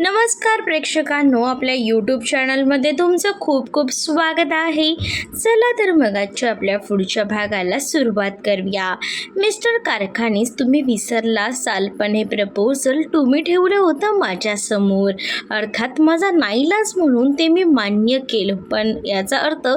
नमस्कार प्रेक्षकांनो आपल्या यूट्यूब चॅनलमध्ये तुमचं खूप खूप स्वागत आहे. चला तर मग आजच्या आपल्या पुढच्या भागाला सुरुवात करूया. मिस्टर कारखानीस तुम्ही विसरला साल पण हे प्रपोजल तुम्ही ठेवलं होतं माझ्यासमोर अर्थात माझा नाईलाज म्हणून ते मी मान्य केलं पण याचा अर्थ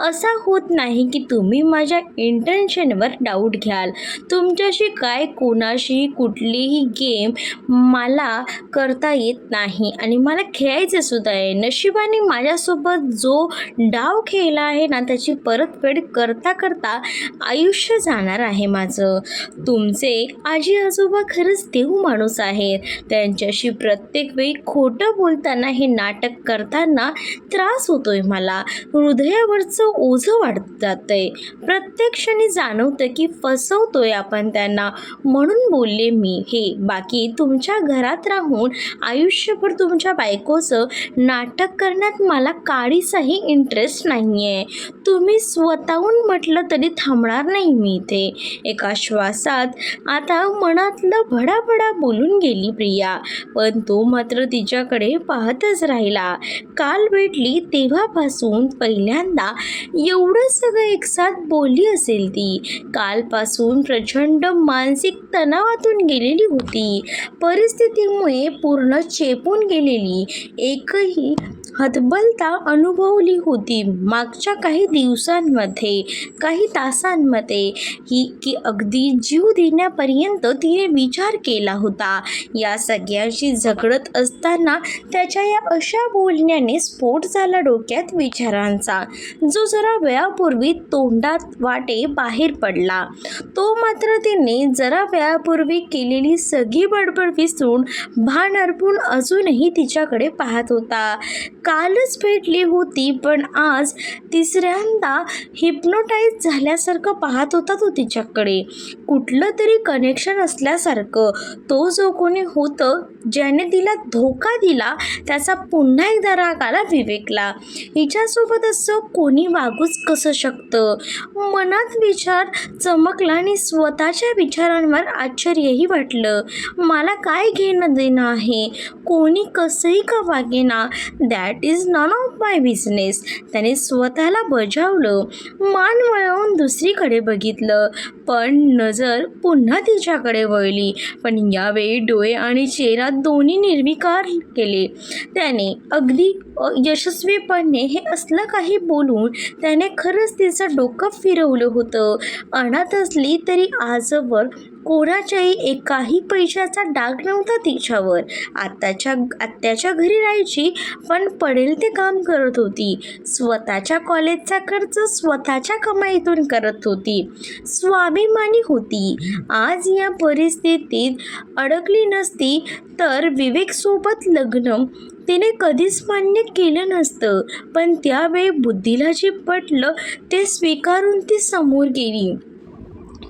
असा होत नाही की तुम्ही माझ्या इंटेन्शनवर डाऊट घ्याल. तुमच्याशी काय कोणाशी कुठलीही गेम मला करता येत नाही. नाही. आणि मला खेळायचं सुद्धा आहे. नशिबाने माझ्यासोबत जो डाव खेळला आहे ना त्याची परतफेड करता करता आयुष्य जाणार आहे माझं. तुमचे आजी आजोबा खरंच देव माणूस आहेत. त्यांच्याशी प्रत्येक वेळी खोटं बोलताना हे नाटक करताना त्रास होतोय मला. हृदयावरचं ओझं वाढत जातंय. प्रत्येक क्षणी जाणवतं की फसवतोय आपण त्यांना. म्हणून बोलले मी. हे बाकी तुमच्या घरात राहून आयुष्य आयुष्यभर तुमच्या बायकोचं नाटक करण्यात मला काळीचाही इंटरेस्ट नाही आहे तुम्ही स्वतःहून म्हटलं तरी थांबणार नाही मी इथे. एका श्वासात आता मनातलं भडाभडा बोलून गेली प्रिया. पण तो मात्र तिच्याकडे पाहतच राहिला. काल भेटली तेव्हापासून पहिल्यांदा एवढं सगळं एकसाथ बोलली असेल ती. कालपासून प्रचंड मानसिक तणावातून गेलेली होती. परिस्थितीमुळे पूर्ण चेप चेपून गेलेली एकही हतबलता अनुभवली होती. मागच्या काही दिवसांमध्ये काही तासांमध्ये ही की अगदी जीव देण्यापर्यंत तिने विचार केला होता. या सगळ्यांशी झगडत असताना त्याच्या या अशा बोलण्याने स्फोट झाला डोक्यात विचारांचा. जो जरा वेळापूर्वी तोंडात वाटे बाहेर पडला. तो मात्र तिने जरा वेळापूर्वी केलेली सगळी बडबड विसरून भान अर्पून अजूनही तिच्याकडे पाहत होता. कालच भेटली होती पण आज तिसऱ्यांदा हिप्नोटाईज झाल्यासारखं पाहत होता तो तिच्याकडे. कुठलं तरी कनेक्शन असल्यासारखं. तो जो कोणी होतं ज्याने तिला धोका दिला त्याचा पुन्हा एकदा राग आला विवेकला. हिच्यासोबत असं कोणी वागूच कसं शकतं? मनात विचार चमकला आणि स्वतःच्या विचारांवर आश्चर्यही वाटलं. मला काय घेणं देणं आहे? कोणी कसंही का वागेना? That is none of my business त्याने स्वतःला बजावलं मान वळवून दुसरीकडे बघितलं. पण नजर पुन्हा तिच्याकडे वळली. पण यावेळी डोळे आणि चेहरा दोन्ही निर्विकार केले. त्याने अगदी यशस्वीपणे हे असलं काही बोलून त्याने खरंच तिचं डोकं फिरवलं होतं. अनाथ असली तरी आजवर कोणाच्याही एकाही पैशाचा डाग नव्हता तिच्यावर. आत्ताच्या आत्याच्या घरी राहायची पण पडेल ते काम करत होती. स्वतःच्या कॉलेजचा खर्च स्वतःच्या कमाईतून करत होती. स्वाभिमानी होती. आज या परिस्थितीत अडकली नसती तर विवेकसोबत लग्न तिने कधीच मान्य केलं नसतं. पण त्यावेळी बुद्धीला जे पटलं ते स्वीकारून ती समोर गेली.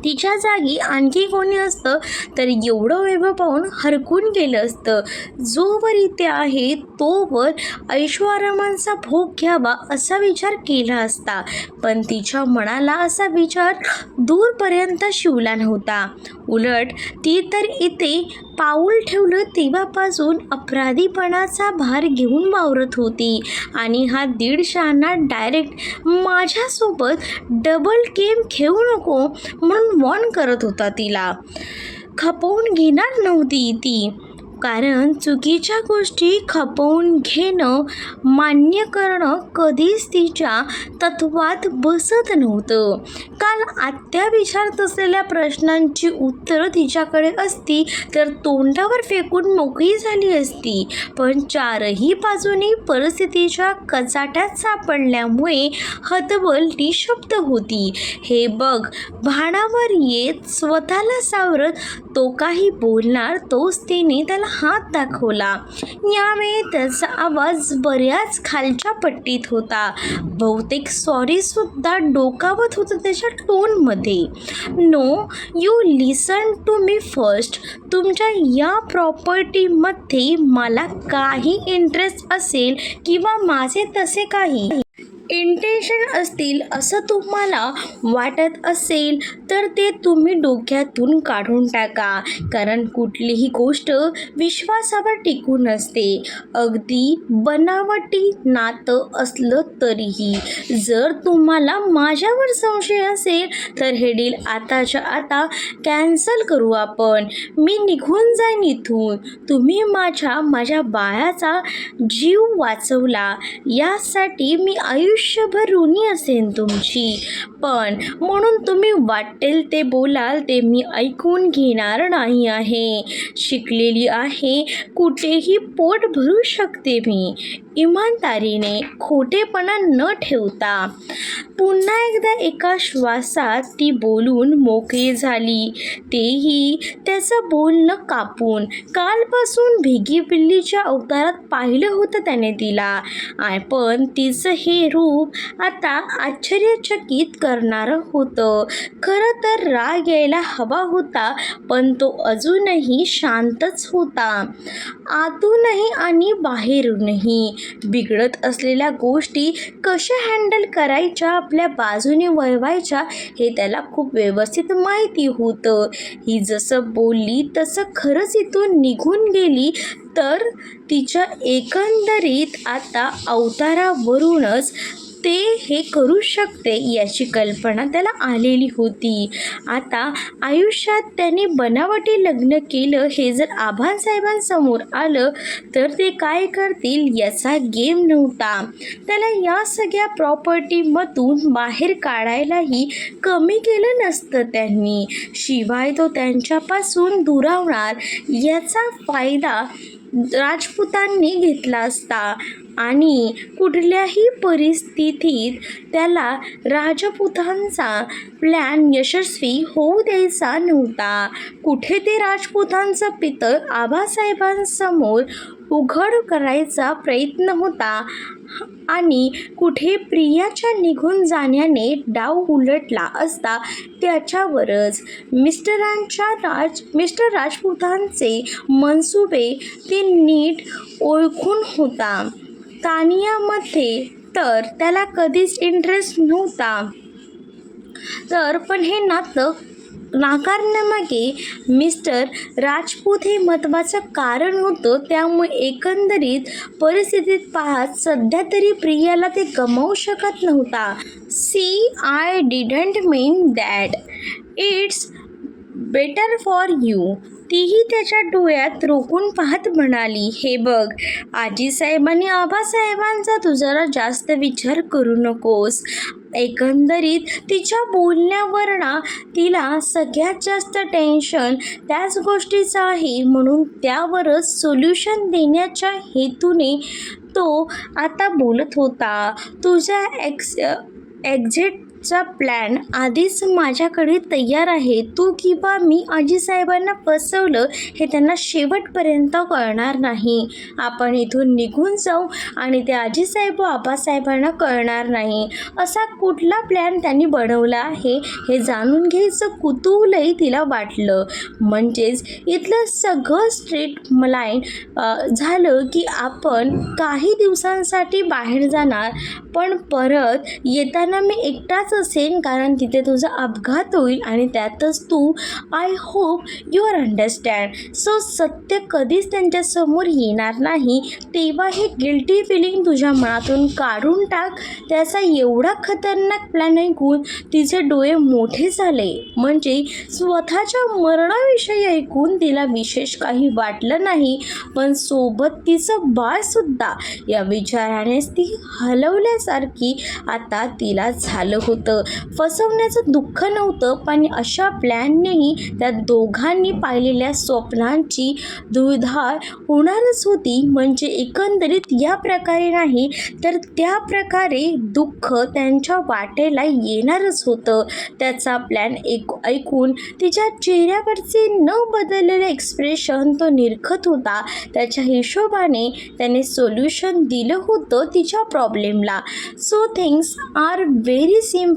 तिच्या जागी आणखी कोणी असतं तर एवढं वैभव पाहून हरकून गेलं असतं. जोवर इथे आहे तोवर ऐश्वरामांचा भोग घ्यावा असा विचार केला असता. पण तिच्या मनाला असा विचार दूरपर्यंत शिवला नव्हता. उलट ती तर इथे पाऊल ठेवलं तेव्हापासून अपराधीपणाचा भार घेऊन वावरत होती. आणि हा दीड शहाणा डायरेक्ट माझ्यासोबत डबल गेम खेळू नको म्हणून वॉर्न करत होता तिला. खपवून घेणार नव्हती ती. कारण चुकीच्या गोष्टी खपवून घेणं मान्य करणं कधीच तिच्या तत्वात बसत नव्हतं. काल आत्या विचारत असलेल्या प्रश्नांची उत्तरं तिच्याकडे असती तर तोंडावर फेकून मोकळी झाली असती. पण चारही बाजूनी परिस्थितीच्या कचाट्यात सापडल्यामुळे हतबल निशब्द होती. हे बघ भाणावर येत स्वतःला सावरत तो काही बोलणार तोच तिने त्याला हात दाखवला. यावेळी त्याचा आवाज बऱ्याच खालच्या पट्टीत होता. बहुतेक सॉरीसुद्धा डोकावत होतं त्याच्या टोनमध्ये no you listen to me first तुमच्या या प्रॉपर्टीमध्ये मला काही इंटरेस्ट असेल किंवा माझे तसे काही इंटेन्शन असतील असं तुम्हाला वाटत असेल तर ते तुम्ही डोक्यातून काढून टाका. कारण कुठलीही गोष्ट विश्वासावर टिकून असते अगदी बनावटी नातं असलं तरीही. जर तुम्हाला माझ्यावर संशय असेल तर हे डील आताच्या आता कॅन्सल करू आपण. मी निघून जाईन इथून. तुम्ही माझ्या माझ्या बाळाचा जीव वाचवला. यासाठी मी आयुष्यभर ऋणी असेन तुमची. पण म्हणून तुम्ही वाटेल ते बोलाल ते मी ऐकून घेणार नाही आहे. शिकलेली आहे कुठेही पोट भरू शकते मी. इमानदारीने खोटेपणा न ठेवता पुन्हा एकदा एका श्वासात ती बोलून मोकळी झाली. तेही त्याचं बोलणं कापून कालपासून भिगी पिल्लीच्या अवतारात पाहिलं होतं त्याने तिला. पण तिचं हे रूप आता आश्चर्यचकित करणारं होतं. खरं तर राग यायला हवा होता पण तो अजूनही शांतच होता. आतूनही आणि बाहेरूनही. बिघडत असलेल्या गोष्टी कशा हँडल करायच्या आपल्या बाजूने वळवायच्या हे त्याला खूप व्यवस्थित माहिती होतं. ही जसं बोलली तसं खरंच इथून निघून गेली तर तिच्या एकंदरीत आता अवतारावरूनच ते हे करू शकते याची कल्पना त्याला आलेली होती. आता आयुष्यात त्याने बनावटी लग्न केलं हे जर आबासाहेबांसमोर आलं तर ते काय करतील याचा गेम नव्हता. त्याला या सगळ्या प्रॉपर्टीमधून बाहेर काढायलाही कमी केलं नसतं त्यांनी. शिवाय तो त्यांच्यापासून दुरावणार याचा फायदा राजपुतांनी घेतला असता. आणि कुठल्याही परिस्थितीत त्याला राजपुतांचा प्लॅन यशस्वी होऊ द्यायचा नव्हता. कुठे ते राजपुतांचं पितळ आबासाहेबांसमोर उघड करायचा प्रयत्न होता आणि कुठे प्रियाच्या निघून जाण्याने डाव उलटला असता त्याच्यावरच मिस्टरांच्या राज मिस्टर राजपुतांचे मनसुबे ते नीट ओळखून होता. तानियामध्ये तर त्याला कधीच इंटरेस्ट नव्हता. तर पण हे नातं नाकारण्यामागे मिस्टर राजपूत हे महत्त्वाचं कारण होतं. त्यामुळे एकंदरीत परिस्थितीत पाहत सध्या तरी प्रियाला ते गमावू शकत नव्हता. See I didn't mean that it's better for you तीही त्याच्या डोळ्यात रोखून पाहत म्हणाली हे बघ आजी आणि आबासाहेबांचा तू जरा जास्त विचार करू नकोस. एकंदरीत तिच्या बोलण्यावरना तिला सगळ्यात जास्त टेन्शन त्याच गोष्टीचं आहे. म्हणून त्यावरच सोल्युशन देण्याच्या हेतूने तो आता बोलत होता. तुझ्या एक्स ट्रिपचा प्लॅन आधीच माझ्याकडे तयार आहे. तू किंवा मी आजीसाहेबांना फसवलं हे त्यांना शेवटपर्यंत कळणार नाही. आपण इथून निघून जाऊ आणि ते आजीसाहेब व आबासाहेबांना कळणार नाही. असा कुठला प्लॅन त्यांनी बनवला आहे हे जाणून घ्यायचं कुतूहलही तिला वाटलं. म्हणजेच इथलं सगळं स्ट्रीट मलाईन झालं की आपण काही दिवसांसाठी बाहेर जाणार. पण परत येताना मी एकटाच असेल कारण तिथे तुझा अपघात होईल आणि त्यातच तू I hope you are understand so सत्य कधीच त्यांच्यासमोर येणार नाही. तेव्हा हे गिल्टी फिलिंग तुझ्या मनातून काढून टाक. त्याचा एवढा खतरनाक प्लॅन ऐकून तिचे डोळे मोठे झाले. म्हणजे स्वतःच्या मरणाविषयी ऐकून तिला विशेष काही वाटलं नाही. पण सोबत तिचं बाळसुद्धा या विचारानेच ती हलवल्यासारखी आता तिला झालं होतं. फसवण्याचं दुःख नव्हतं पण अशा प्लॅननेही त्या दोघांनी पाहिलेल्या स्वप्नांची दुधार होणारच होती. म्हणजे एकंदरीत या प्रकारे नाही तर त्या प्रकारे दुःख त्यांच्या वाटेला येणारच होतं. त्याचा प्लॅन एक ऐकून तिच्या चेहऱ्यावरचे न बदललेले एक्सप्रेशन तो निरखत होता. त्याच्या हिशोबाने त्याने सोल्युशन दिलं होतं तिच्या प्रॉब्लेमला so things are very simple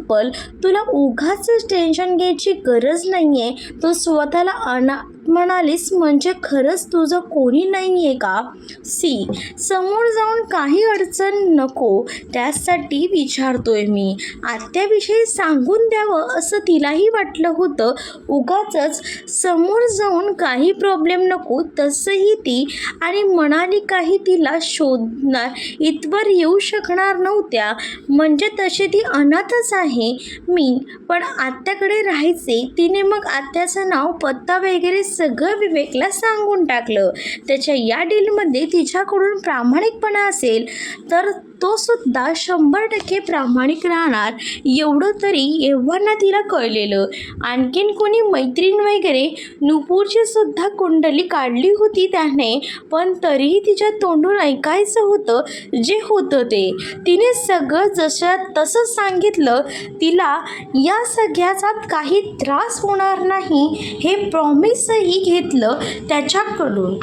तुला उगाच टेन्शन घ्यायची गरज नाही आहे तू स्वतःला अना म्हणालीस म्हणजे खरंच तुझं कोणी नाही आहे का? सी. समोर जाऊन काही अडचण नको त्यासाठी विचारतोय मी. आत्याविषयी सांगून द्यावं असं तिलाही वाटलं होतं. उगाचच समोर जाऊन काही प्रॉब्लेम नको तसंही ती आणि मनाली काही तिला शोधणार इथवर येऊ शकणार नव्हत्या. म्हणजे तशी ती अनाथच आहे मी. पण आत्याकडे राहायचे तिने मग आत्याचं नाव पत्ता वगैरे सगळं विवेकला सांगून टाकलं. त्याच्या या डीलमध्ये तिच्याकडून प्रामाणिकपणा असेल तर तो सुद्धा शंभर टक्के प्रामाणिक राहणार एवढं तरी एव्हाना तिला कळलेलं. आणखीन कोणी मैत्रीण वगैरे नुपूरची सुद्धा कुंडली काढली होती त्याने पण तरीही तिच्या तोंडून ऐकायचं होतं जे होतं ते. तिने सगळं जशा तसं सांगितलं तिला या सगळ्याचा काही त्रास होणार नाही हे प्रॉमिसही घेतलं त्याच्याकडून.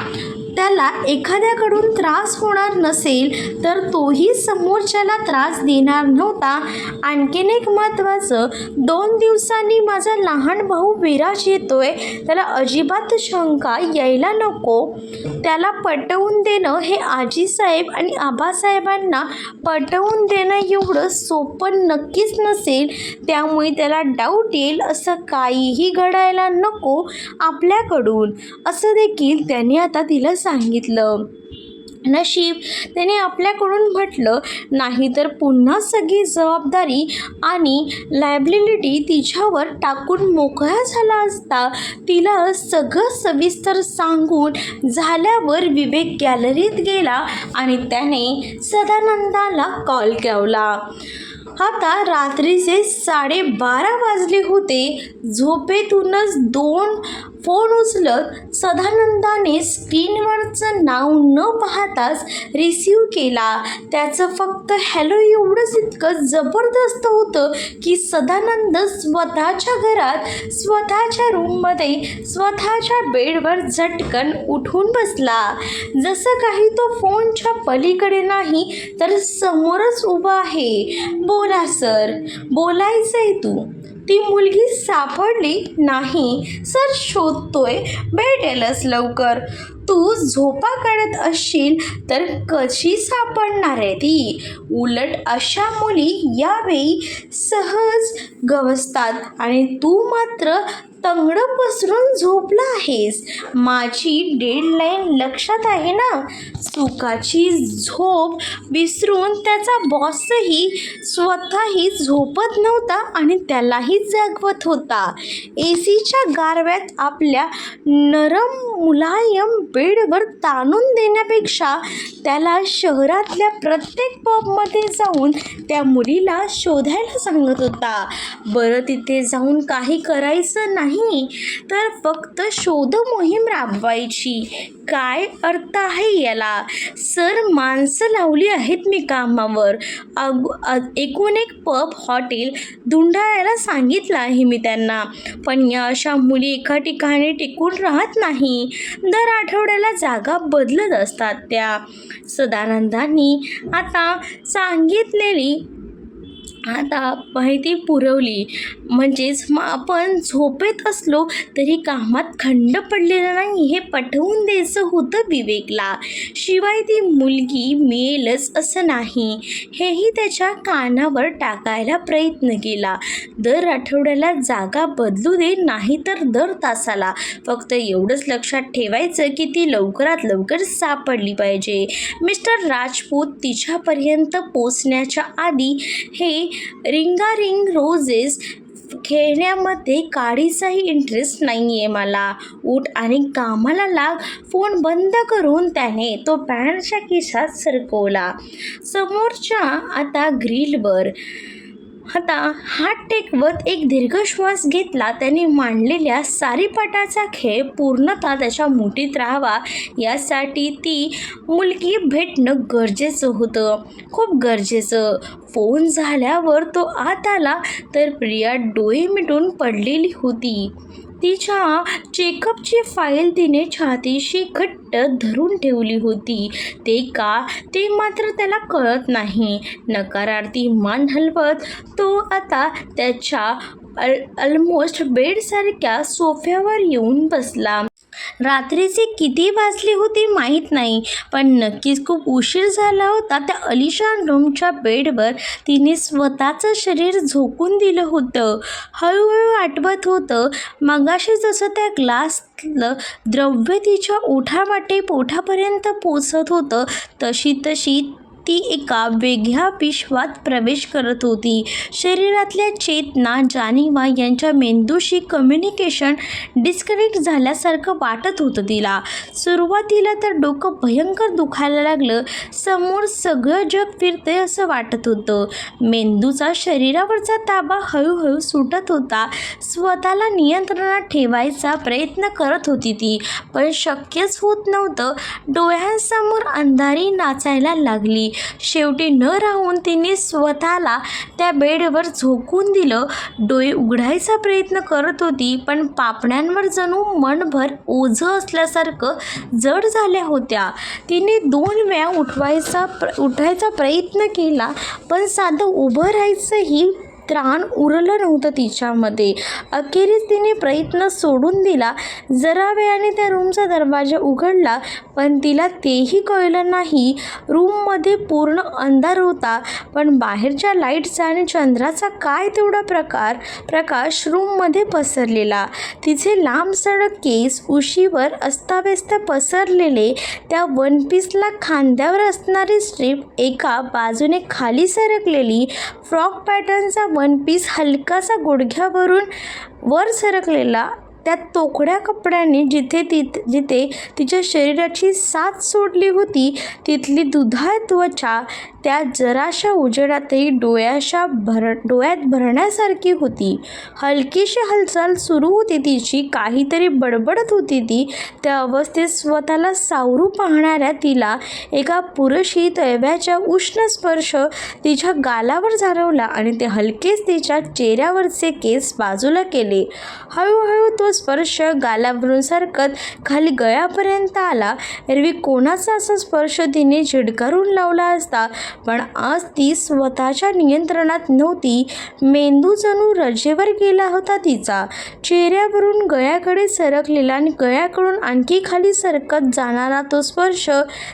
त्याला एखाद्याकडून त्रास होणार नसेल तर तोही समोरच्याला त्रास देणार नव्हता. आणखीन एक महत्त्वाचं दोन दिवसांनी माझा लहान भाऊ विराज येतोय. त्याला अजिबात शंका यायला नको. त्याला पटवून देणं हे आजीसाहेब आणि आबासाहेबांना पटवून देणं एवढं सोपं नक्कीच नसेल. त्यामुळे त्याला डाऊट येईल असं काहीही घडायला नको आपल्याकडून. असं देखील त्याने आता तिला सांगितलं. नशीब त्याने आपल्याकडून म्हटलं नाही तर पुन्हा सगळी जबाबदारी आणि लायबिलिटी तिच्यावर टाकून मोकळा झाला असता तिला सगळं सविस्तर सांगून झाल्यावर विवेक गॅलरीत गेला आणि त्याने सदानंदाला कॉल केला आता रात्रीचे साडेबारा वाजले होते. झोपेतूनच दोन फोन उचलत सदानंदाने स्क्रीनवरचं नाव न पाहताच रिसीव केला. त्याचं फक्त हॅलो एवढंच इतकं जबरदस्त होतं की सदानंद स्वतःच्या घरात स्वतःच्या रूममध्ये स्वतःच्या बेडवर झटकन उठून बसला. जसं काही तो फोनच्या पलीकडे नाही तर समोरच उभा आहे. बोला सर. बोलायचं आहे तू. ती मुलगी सापडली नाही सर शोधतोय. भेटेलच लवकर. तू झोपा काढत असशील तर कशी सापडणार आहे ती? उलट अशा मुली यावेळी सहज गवसतात आणि तू मात्र तंगडं पसरून झोपला आहेस. माझी डेडलाईन लक्षात आहे ना? सुखाची झोप विसरून त्याचा बॉसही स्वतःही झोपत नव्हता आणि त्यालाही जागवत होता. ए सीच्या गारव्यात आपल्या नरम मुलायम बेडवर ताणून देण्यापेक्षा त्याला शहरातल्या प्रत्येक पबमध्ये जाऊन त्या मुलीला शोधायला सांगत होता. बरं तिथे जाऊन काही करायचं नाही तर फक्त शोध मोहीम राबवायची. काय अर्थ आहे याला? सर माणसं लावली आहेत मी कामावर. अग एकूण एक पब हॉटेल धुंडाळायला सांगितलं आहे मी त्यांना. पण या अशा मुली एका ठिकाणी टिकून राहत नाही. दर आठवड्याला जागा बदलत असतात त्या. सदानंदांनी आता सांगितलेली आता माहिती पुरवली. म्हणजेच मग आपण झोपेत असलो तरी कामात खंड पडलेला नाही हे पटवून द्यायचं होतं विवेकला. शिवाय ती मुलगी मिळेलच असं नाही. हेही त्याच्या कानावर टाकायला प्रयत्न केला. दर आठवड्याला जागा बदलू दे नाही तर दर तासाला. फक्त एवढंच लक्षात ठेवायचं की ती लवकरात लवकर सापडली पाहिजे. मिस्टर राजपूत तिच्यापर्यंत पोचण्याच्या आधी हे रिंगारिंग रोजेस खेळण्यामध्ये काडीचाही इंटरेस्ट नाही आहे मला. उठ आणि कामाला लाग फोन बंद करून त्याने तो पॅन्टच्या खिशात सरकवला. समोरच्या आता ग्रिलवर आता हात टेकवत एक दीर्घ श्वास घेतला त्याने मांडलेल्या सारीपाटाचा खेळ पूर्णतः त्याच्या मुठीत राहावा यासाठी ती मुलगी भेटणं गरजेचं होतं. खूप गरजेचं. फोन झाल्यावर तो आत आला तर प्रिया डोळे मिटून पडलेली होती. तिच्या चेकअपची फाईल तिने छातीशी घट्ट धरून ठेवली होती. ते का? ते मात्र त्याला कळत नाही. नकारार्थी मान हलवत तो आता त्याच्या अल ऑलमोस्ट बेडसारख्या सोफ्यावर येऊन बसला. रात्रीचे किती वाजले होते माहीत नाही पण नक्कीच खूप उशीर झाला होता. त्या अलिशान रूमच्या बेडवर तिने स्वतःचं शरीर झोकून दिलं होतं. हळूहळू आठवत होतं मगाशी जसं त्या ग्लासलं द्रव्य तिच्या ओठावाटे पोठापर्यंत पोचत होतं तशी तशी ती एका वेगळ्या विश्वात प्रवेश करत होती. शरीरातल्या चेतना जाणीवा यांच्या मेंदूशी कम्युनिकेशन डिस्कनेक्ट झाल्यासारखं वाटत होतं तिला. सुरुवातीला तर डोकं भयंकर दुखायला लागलं. समोर सगळं जग फिरतंय असं वाटत होतं. मेंदूचा शरीरावरचा ताबा हळूहळू सुटत होता. स्वतःला नियंत्रणात ठेवायचा प्रयत्न करत होती ती. पण शक्यच होत नव्हतं. डोळ्यांसमोर अंधारी नाचायला लागली. शेवटी न राहून तिने स्वतःला त्या बेडवर झोकून दिलं. डोळे उघडायचा प्रयत्न करत होती पण पापण्यांवर जणू मनभर ओझं असल्यासारखं जड झाल्या होत्या. तिने दोन वेळा उठवायचा प्र उठायचा प्रयत्न केला पण साधं उभं राहायचंही त्राण उरलं नव्हतं तिच्यामध्ये. अखेरीस तिने प्रयत्न सोडून दिला. जरा वेळाने त्या रूमचा दरवाजा उघडला पण तिला तेही कळलं नाही. रूममध्ये पूर्ण अंधार होता पण बाहेरच्या लाईटचा आणि चंद्राचा काय तेवढा प्रकार? प्रकाश रूममध्ये पसरलेला. तिचे लांब सडक केस उशीवर अस्ताव्यस्त पसरलेले. त्या वन पीसला खांद्यावर असणारी स्ट्रीप एका बाजूने खाली सरकलेली. फ्रॉक पॅटर्नचा वन पीस हलकासा गुडघ्यावरून वर सरकलेला त्या तोकड्या कपड्याने जिथे तिथ जिथे तिच्या शरीराची साथ सोडली होती तिथली दुधाळ त्वचा त्या जराशा उजेडातही डोळ्याशा भर डोळ्यात भरण्यासारखी होती. हलकीशी हालचाल सुरू होती तिची काहीतरी बडबडत होती ती. त्या अवस्थेत स्वतःला सावरू पाहणाऱ्या तिला एका पुरुषी तैव्याच्या उष्ण स्पर्श तिच्या गालावर जाणवला आणि ते हलकेच तिच्या चेहऱ्यावरचे केस बाजूला केले. हळूहळू तो स्पर्श गालावरून सरकत खाली गळ्यापर्यंत आला. एरवी कोणाचा असा स्पर्श तिने झिडकारून लावला असता पण आज ती स्वतःच्या नियंत्रणात नव्हती. मेंदू जणू रजेवर गेला होता तिचा. चेहऱ्यावरून गळ्याकडे सरकलेला आणि गळ्याकडून आणखी खाली सरकत जाणारा तो स्पर्श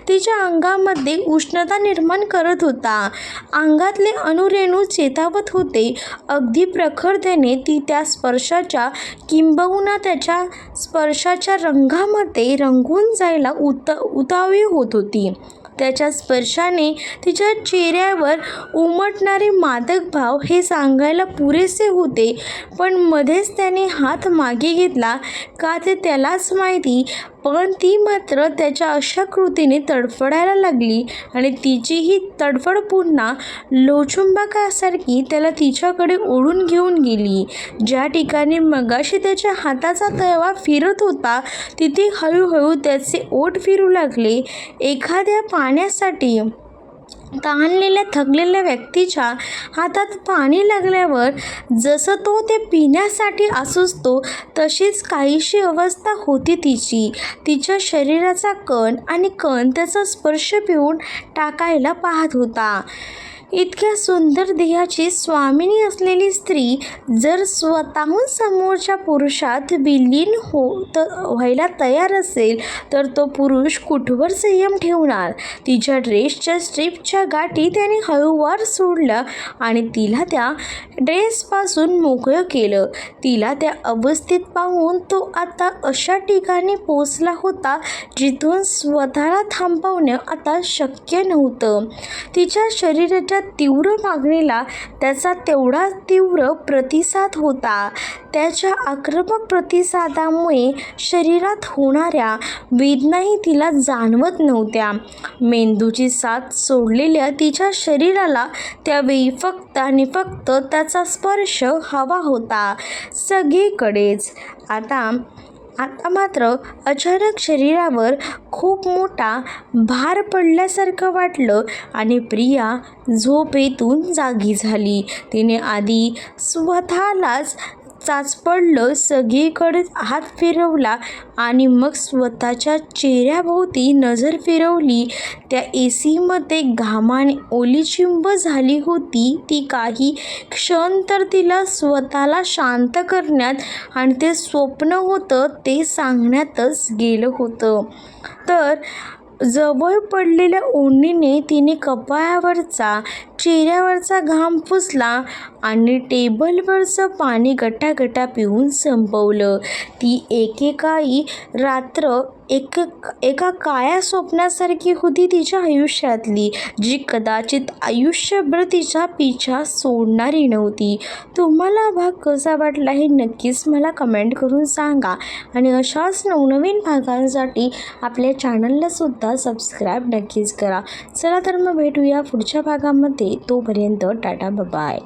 तिच्या अंगामध्ये उष्णता निर्माण करत होता. अंगातले अणुरेणू चेतावत होते. अगदी प्रखरतेने ती त्या स्पर्शाच्या किंबहुना त्याच्या स्पर्शाच्या रंगामध्ये रंगून जायला उत उतावी होत होती. त्याच्या स्पर्शाने तिच्या चेहऱ्यावर उमटणारे मादक भाव हे सांगायला पुरेसे होते पण मध्येच त्याने हात मागे घेतला का ते त्यालाच माहिती. पण ती मात्र त्याच्या अशा कृतीने तडफडायला लागली आणि तिची ही तडफड पुन्हा लोचुंबाकासारखी त्याला तिच्याकडे ओढून घेऊन गेली. ज्या ठिकाणी मगाशी त्याच्या हाताचा तळवा फिरत होता तिथे हळूहळू त्याचे ओठ फिरू लागले. एखाद्या पाण्यासाठी ताणलेल्या थकलेल्या व्यक्तीच्या हातात पाणी लागल्यावर जसं तो ते पिण्यासाठी आसुसतो तशीच काहीशी अवस्था होती तिची. तिच्या शरीराचा कण आणि कण त्याचा स्पर्श पिऊन टाकायला पाहत होता. इतक्या सुंदर देहाची स्वामिनी असलेली स्त्री जर स्वतःहून समोरच्या पुरुषात विलीन हो व्हायला तयार असेल तर तो पुरुष कुठवर संयम ठेवणार? तिच्या ड्रेसच्या स्ट्रीपच्या गाठी त्याने हळूवार सोडल्या आणि तिला त्या ड्रेसपासून मोकळं केलं. तिला त्या अवस्थेत पाहून तो आता अशा ठिकाणी पोचला होता जिथून स्वतःला थांबवणं आता शक्य नव्हतं. तिच्या शरीराच्या तीव्र मागणीला त्याचा तेवढा तीव्र प्रतिसाद होता. त्याच्या आक्रमक प्रतिसादामुळे शरीरात होणाऱ्या वेदनाही तिला जाणवत नव्हत्या. मेंदूची साथ सोडलेल्या तिच्या शरीराला त्यावेळी फक्त आणि फक्त त्याचा स्पर्श हवा होता. सगळीकडेच. आता आता मात्र अचानक शरीरावर खूप मोठा भार पडल्यासारखं वाटलं आणि प्रिया झोपेतून जागी झाली. तिने आधी स्वतःलाच चाचपडलं सगळीकडे हात फिरवला आणि मग स्वतःच्या चेहऱ्याभोवती नजर फिरवली. त्या ए सीमध्ये घामाने ओलीचिंब झाली होती. ती काही क्षण तर तिला स्वतःला शांत करण्यात आणि ते स्वप्न होतं ते सांगण्यातच गेलं होतं. तर जवळ पडलेल्या ओढणीने तिने कपाळावरचा चेहऱ्यावरचा घाम पुसला आणि टेबलवरचं पाणी गटागटा पिऊन संपवलं. ती एकेकाळी रात्र एक एका काळ्या स्वप्नासारखी होती तिच्या आयुष्यातली जी कदाचित आयुष्यभर तिच्या पिछा सोडणारी नव्हती. तुम्हाला भाग कसा वाटला हे नक्कीच मला कमेंट करून सांगा. आणि अशाच नवनवीन भागांसाठी आपल्या चॅनललासुद्धा सबस्क्राईब नक्कीच करा. चला तर मग भेटूया पुढच्या भागामध्ये. तोपर्यंत टाटा बाय